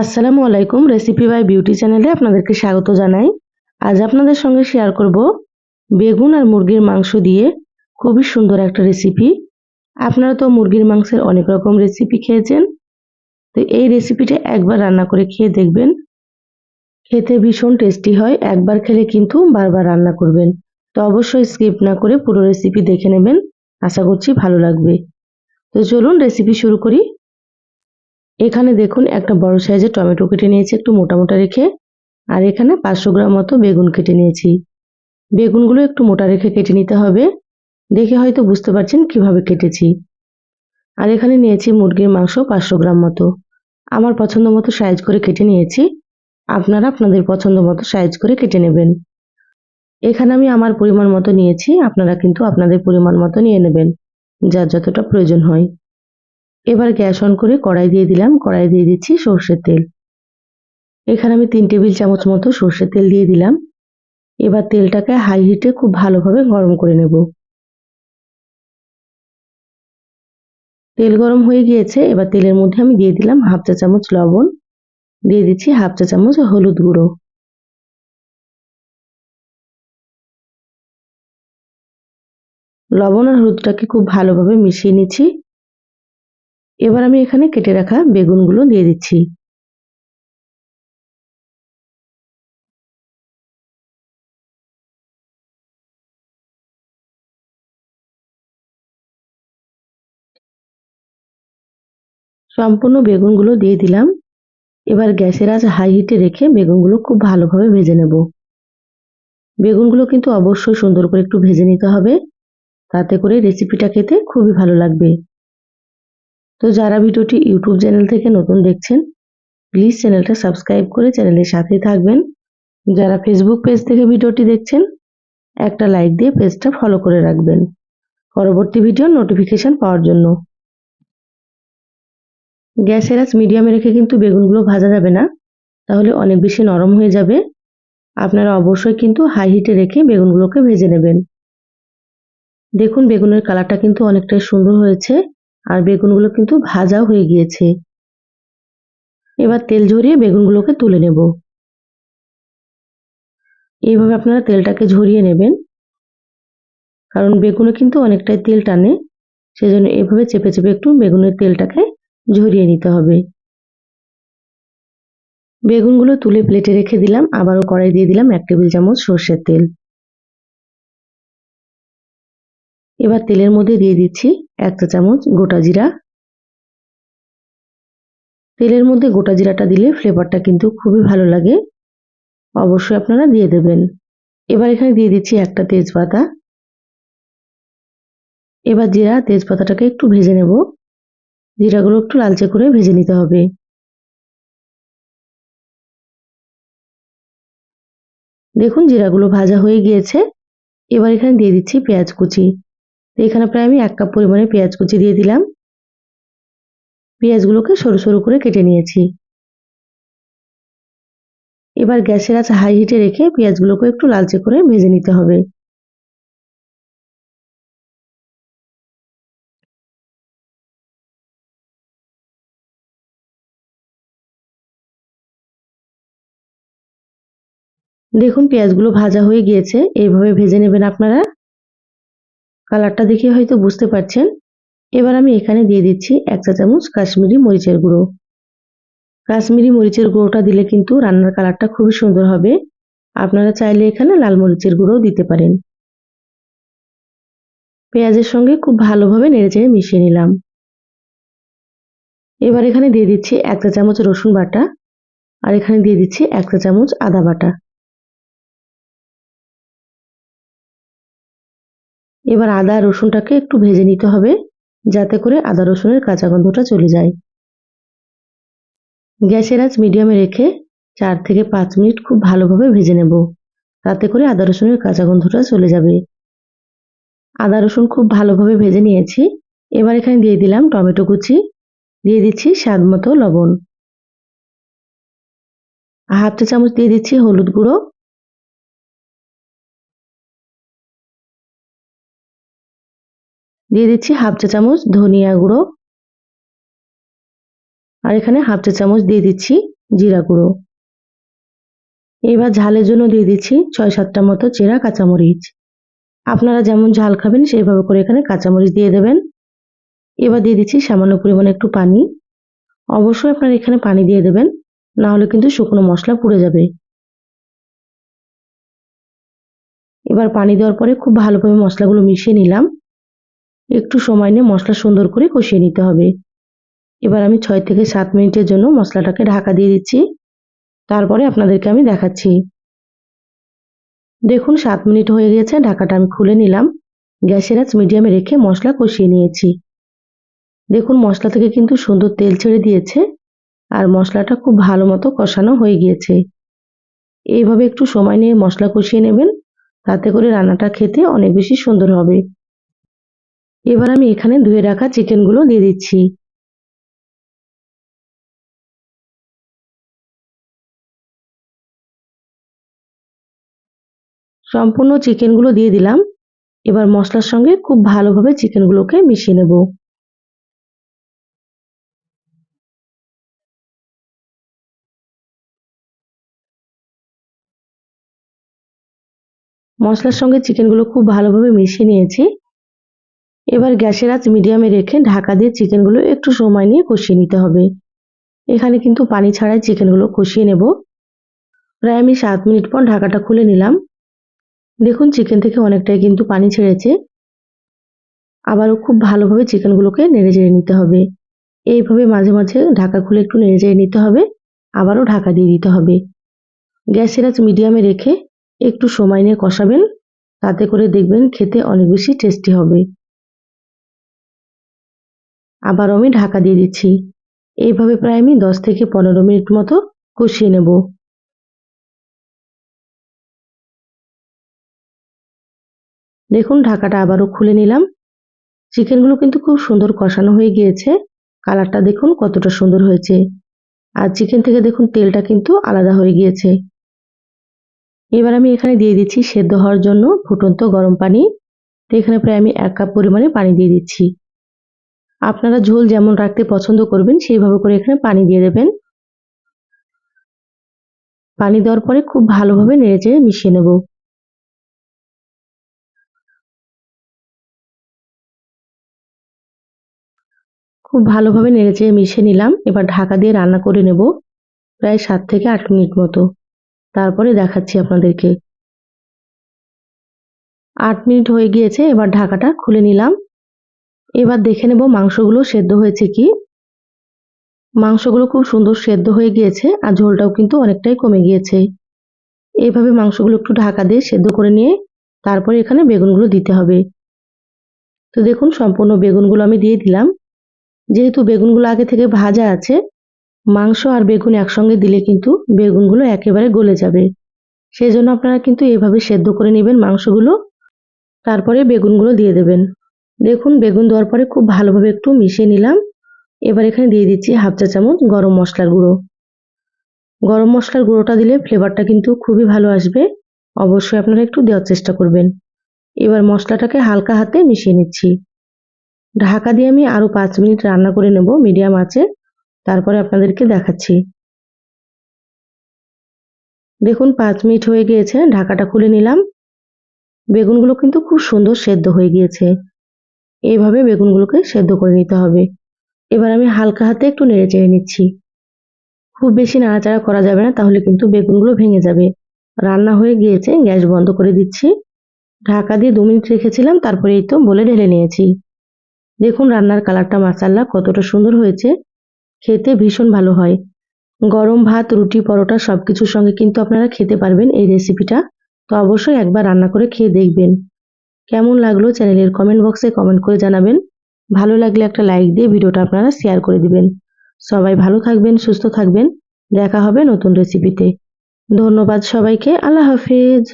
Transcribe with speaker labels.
Speaker 1: আসসালামু আলাইকুম recipe by beauty চ্যানেলে আপনাদেরকে স্বাগত জানাই। আজ আপনাদের সঙ্গে শেয়ার করব বেগুন আর মুরগির মাংস দিয়ে খুবই সুন্দর একটা রেসিপি আপনারা তো মুরগির মাংসের অনেক রকম রেসিপি খেয়েছেন। তো এই রেসিপিটা একবার রান্না করে খেয়ে দেখবেন। খেতে ভীষণ টেস্টি হয়, একবার খেলে কিন্তু বারবার রান্না করবেন। তো অবশ্যই স্কিপ না করে পুরো রেসিপি দেখে নেবেন। আশা করছি ভালো লাগবে। তো চলুন রেসিপি শুরু করি। এখানে দেখুন একটা বড় সাইজের টমেটো কেটে নিয়েছি, একটু মোটা মোটা রেখে। আর এখানে পাঁচশো গ্রাম মতো বেগুন কেটে নিয়েছি। বেগুনগুলো একটু মোটা রেখে কেটে নিতে হবে। দেখে হয়তো বুঝতে পারছেন কীভাবে কেটেছি। আর এখানে নিয়েছি মুরগির মাংস পাঁচশো গ্রাম মতো। আমার পছন্দ মতো সাইজ করে কেটে নিয়েছি। আপনারা আপনাদের পছন্দ মতো সাইজ করে কেটে নেবেন। এখানে আমি আমার পরিমাণ মতো নিয়েছি, আপনারা কিন্তু আপনাদের পরিমাণ মতো নিয়ে নেবেন, যার যতটা প্রয়োজন হয়। এবার গ্যাস অন করে কড়াই দিয়ে দিলাম, কড়াই দিয়ে দিচ্ছি সর্ষের তেল। এখানে আমি তিন টেবিল চামচ মতো সর্ষের তেল দিয়ে দিলাম। এবার তেলটাকে হাই হিটে খুব ভালোভাবে গরম করে নেব। তেল গরম হয়ে গিয়েছে, এবার তেলের মধ্যে আমি দিয়ে দিলাম হাফ চা চামচ লবণ। দিয়ে দিচ্ছি হাফ চা চামচ হলুদ গুঁড়ো। লবণ আর হলুদটাকে খুব ভালোভাবে মিশিয়ে নিচ্ছি। এবার আমি এখানে কেটে রাখা বেগুনগুলো দিয়ে দিচ্ছি। সম্পূর্ণ বেগুনগুলো দিয়ে দিলাম। এবার গ্যাসের আজ হাই হিটে রেখে বেগুনগুলো খুব ভালোভাবে ভেজে নেব। বেগুনগুলো কিন্তু অবশ্যই সুন্দর করে একটু ভেজে নিতে হবে। তাতে করে রেসিপিটা খেতে খুবই ভালো লাগবে। তো যারা ভিডিওটি ইউটিউব চ্যানেল থেকে নতুন দেখছেন প্লিজ চ্যানেলটা সাবস্ক্রাইব করে চ্যানেলের সাথেই থাকবেন। যারা ফেসবুক পেজ থেকে ভিডিওটি দেখছেন, একটা লাইক দিয়ে পেজটা ফলো করে রাখবেন। পরবর্তী ভিডিওর নোটিফিকেশন পাওয়ার জন্য। গ্যাসের আঁচ মিডিয়ামে রেখে কিন্তু বেগুনগুলো ভাজা যাবে না। তাহলে অনেক বেশি নরম হয়ে যাবে। আপনারা অবশ্যই কিন্তু হাই হিটে রেখে বেগুনগুলোকে ভেজে নেবেন। দেখুন, বেগুনের কালারটা কিন্তু অনেকটাই সুন্দর হয়েছে। আর বেগুনগুলো কিন্তু ভাজাও হয়ে গিয়েছে। এবার তেল ঝরিয়ে বেগুনগুলোকে তুলে নেব। এইভাবে আপনারা তেলটাকে ঝরিয়ে নেবেন। কারণ বেগুনে কিন্তু অনেকটাই তেল টানে, সেজন্য এভাবে চেপে চেপে একটু বেগুনের তেলটাকে ঝরিয়ে নিতে হবে। বেগুনগুলো তুলে প্লেটে রেখে দিলাম, আবারও কড়াই দিয়ে দিলাম এক টেবিল চামচ সর্ষের তেল। এবার তেলের মধ্যে দিয়ে দিচ্ছি এক চা চামচ গোটা জিরা। তেলের মধ্যে গোটা জিরাটা দিলে ফ্লেভারটা কিন্তু খুবই ভালো লাগে। অবশ্যই আপনারা দিয়ে দেবেন। এবার এখানে দিয়ে দিচ্ছি একটা তেজপাতা। এবার জিরা, তেজপাতাটাকে একটু ভেজে নেব। জিরাগুলো একটু লালচে করে ভেজে নিতে হবে। দেখুন জিরাগুলো ভাজা হয়ে গিয়েছে। এবার এখানে দিয়ে দিচ্ছি পেঁয়াজ কুচি। এখানে প্রায় আমি এক কাপ পরিমাণে পেঁয়াজ কুচি দিয়ে দিলাম। পেঁয়াজগুলোকে সরু সরু করে কেটে নিয়েছি। এবার গ্যাসের আছে হাই হিটে রেখে পেঁয়াজগুলোকে একটু লালচে করে ভেজে নিতে হবে। দেখুন, পেঁয়াজগুলো ভাজা হয়ে গিয়েছে। এইভাবে ভেজে নেবেন আপনারা। কালারটা দেখে হয়তো বুঝতে পারছেন। এবার আমি এখানে দিয়ে দিচ্ছি এক চা চামচ কাশ্মীরি মরিচের গুঁড়ো। কাশ্মীরি মরিচের গুঁড়োটা দিলে কিন্তু রান্নার কালারটা খুবই সুন্দর হবে। আপনারা চাইলে এখানে লাল মরিচের গুঁড়োও দিতে পারেন। পেঁয়াজের সঙ্গে খুব ভালোভাবে নেড়েচেড়ে মিশিয়ে নিলাম। এবার এখানে দিয়ে দিচ্ছি এক চা চামচ রসুন বাটা। আর এখানে দিয়ে দিচ্ছি এক চা চামচ আদা বাটা। এবার আদা রসুনটাকে একটু ভেজে নিতে হবে, যাতে করে আদা রসুনের কাঁচা গন্ধটা চলে যায়। গ্যাসের আঁচ মিডিয়ামে রেখে চার থেকে পাঁচ মিনিট খুব ভালোভাবে ভেজে নেব, তাতে করে আদা রসুনের কাঁচা গন্ধটা চলে যাবে। আদা রসুন খুব ভালোভাবে ভেজে নিয়েছি, এবার এখানে দিয়ে দিলাম টমেটো কুচি, দিয়ে দিচ্ছি স্বাদ মতো লবণ। হাফ চা চামচ দিয়ে দিচ্ছি হলুদ গুঁড়ো দিয়ে দিচ্ছি হাফ চা চামচ ধনিয়া গুঁড়ো। আর এখানে হাফ চা চামচ দিয়ে দিচ্ছি জিরা গুঁড়ো। এবার ঝালের জন্য দিয়ে দিচ্ছি ছয় সাতটা মতো চেরা কাঁচামরিচ। আপনারা যেমন ঝাল খাবেন সেইভাবে করে এখানে কাঁচামরিচ দিয়ে দেবেন। এবার দিয়ে দিচ্ছি সামান্য পরিমাণে একটু পানি। অবশ্যই আপনারা এখানে পানি দিয়ে দেবেন, না হলে কিন্তু শুকনো মশলা পুড়ে যাবে। এবার পানি দেওয়ার পরে খুব ভালোভাবে মশলাগুলো মিশিয়ে নিলাম। একটু সময় নিয়ে মশলা সুন্দর করে কষিয়ে নিতে হবে। এবার আমি ছয় থেকে সাত মিনিটের জন্য মশলাটাকে ঢাকা দিয়ে দিচ্ছি। তারপরে আপনাদেরকে আমি দেখাচ্ছি। দেখুন, সাত মিনিট হয়ে গেছে, ঢাকাটা আমি খুলে নিলাম। গ্যাসের আঁচ মিডিয়ামে রেখে মশলা কষিয়ে নিয়েছি। দেখুন, মশলা থেকে কিন্তু সুন্দর তেল ছেড়ে দিয়েছে আর মশলাটা খুব ভালো মতো কষানো হয়ে গিয়েছে। এইভাবে একটু সময় নিয়ে মশলা কষিয়ে নেবেন, তাতে করে রান্নাটা খেতে অনেক বেশি সুন্দর হবে। এবার আমি এখানে ধুয়ে রাখা চিকেনগুলো দিয়ে দিচ্ছি। সম্পূর্ণ চিকেনগুলো দিয়ে দিলাম। এবার মশলার সঙ্গে খুব ভালোভাবে চিকেনগুলোকে মিশিয়ে নেব। মশলার সঙ্গে চিকেনগুলো খুব ভালোভাবে মিশিয়ে নিয়েছি। এবার গ্যাসের আঁচ মিডিয়ামে রেখে ঢাকা দিয়ে চিকেনগুলো একটু সময় নিয়ে কষিয়ে নিতে হবে। এখানে কিন্তু পানি ছাড়াই চিকেনগুলো কষিয়ে নেব। প্রায় আমি সাত মিনিট পর ঢাকাটা খুলে নিলাম। দেখুন, চিকেন থেকে অনেকটাই কিন্তু পানি ছেড়েছে। আবারও খুব ভালোভাবে চিকেনগুলোকে নেড়ে চেড়ে নিতে হবে। এইভাবে মাঝে মাঝে ঢাকা খুলে একটু নেড়ে চেড়ে নিতে হবে, আবারও ঢাকা দিয়ে দিতে হবে। গ্যাসের আঁচ মিডিয়ামে রেখে একটু সময় নিয়ে কষাবেন, তাতে করে দেখবেন খেতে অনেক বেশি টেস্টি হবে। আবার আমি ঢাকা দিয়ে দিচ্ছি। এইভাবে প্রায় আমি দশ থেকে পনেরো মিনিট মতো কষিয়ে নেব। দেখুন, ঢাকাটা আবারও খুলে নিলাম। চিকেনগুলো কিন্তু খুব সুন্দর কষানো হয়ে গিয়েছে। কালারটা দেখুন কতটা সুন্দর হয়েছে। আর চিকেন থেকে দেখুন তেলটা কিন্তু আলাদা হয়ে গিয়েছে। এবার আমি এখানে দিয়ে দিচ্ছি সেদ্ধ হওয়ার জন্য ফুটন্ত গরম পানি। তো এখানে প্রায় আমি এক কাপ পরিমাণে পানি দিয়ে দিচ্ছি। আপনারা ঝোল যেমন রাখতে পছন্দ করবেন, সেইভাবে করে এখানে পানি দিয়ে দেবেন। পানি দেওয়ার পরে খুব ভালোভাবে নেড়ে চেড়ে মিশিয়ে নেব। খুব ভালোভাবে নেড়ে চেড়ে মিশিয়ে নিলাম, এবার ঢাকা দিয়ে রান্না করে নেব প্রায় সাত থেকে আট মিনিট মতো। তারপরে দেখাচ্ছি আপনাদেরকে। আট মিনিট হয়ে গিয়েছে, এবার ঢাকাটা খুলে নিলাম। এবার দেখে নেব মাংসগুলো সেদ্ধ হয়েছে কি। মাংসগুলো খুব সুন্দর সেদ্ধ হয়ে গিয়েছে আর ঝোলটাও কিন্তু অনেকটাই কমে গিয়েছে। এইভাবে মাংসগুলো একটু ঢাকা দিয়ে সেদ্ধ করে নিয়ে তারপরে এখানে বেগুনগুলো দিতে হবে। তো দেখুন, সম্পূর্ণ বেগুনগুলো আমি দিয়ে দিলাম। যেহেতু বেগুনগুলো আগে থেকে ভাজা আছে, মাংস আর বেগুন একসঙ্গে দিলে কিন্তু বেগুনগুলো একেবারে গলে যাবে। সেই জন্য আপনারা কিন্তু এভাবে সেদ্ধ করে নেবেন মাংসগুলো। তারপরে বেগুনগুলো দিয়ে দেবেন। দেখুন, বেগুন দেওয়ার পরে খুব ভালোভাবে একটু মিশিয়ে নিলাম। এবার এখানে দিয়ে দিচ্ছি হাফ চা চামচ গরম মশলার গুঁড়ো। গরম মশলার গুঁড়োটা দিলে ফ্লেভারটা কিন্তু খুবই ভালো আসবে। অবশ্যই আপনারা একটু দেওয়ার চেষ্টা করবেন। এবার মশলাটাকে হালকা হাতে মিশিয়ে নিচ্ছি। ঢাকা দিয়ে আমি আরও পাঁচ মিনিট রান্না করে নেব মিডিয়াম আছে তারপরে আপনাদেরকে দেখাচ্ছি। দেখুন, পাঁচ মিনিট হয়ে গিয়েছে, ঢাকাটা খুলে নিলাম। বেগুনগুলো কিন্তু খুব সুন্দর সেদ্ধ হয়ে গিয়েছে। এইভাবে বেগুনগুলোকে সেদ্ধ করে নিতে হবে। এবার আমি হালকা হাতে একটু নেড়ে চেড়ে নিচ্ছি। খুব বেশি নাড়াচাড়া করা যাবে না, তাহলে কিন্তু বেগুনগুলো ভেঙে যাবে। রান্না হয়ে গিয়েছে, গ্যাস বন্ধ করে দিচ্ছি। ঢাকা দিয়ে দু মিনিট রেখেছিলাম, তারপরে এই তো বলে ঢেলে নিয়েছি। দেখুন রান্নার কালারটা মাসাল্লা কতটা সুন্দর হয়েছে। খেতে ভীষণ ভালো হয়। গরম ভাত, রুটি, পরোটা সব কিছুর সঙ্গে কিন্তু আপনারা খেতে পারবেন এই রেসিপিটা তো অবশ্যই একবার রান্না করে খেয়ে দেখবেন। কেমন লাগল চ্যানেলের কমেন্ট বক্সে কমেন্ট করে জানাবেন। ভালো লাগলে একটা লাইক দিয়ে ভিডিওটা আপনারা শেয়ার করে দিবেন। সবাই ভালো থাকবেন, সুস্থ থাকবেন। দেখা হবে নতুন রেসিপিতে ধন্যবাদ সবাইকে, আল্লাহ হাফেজ।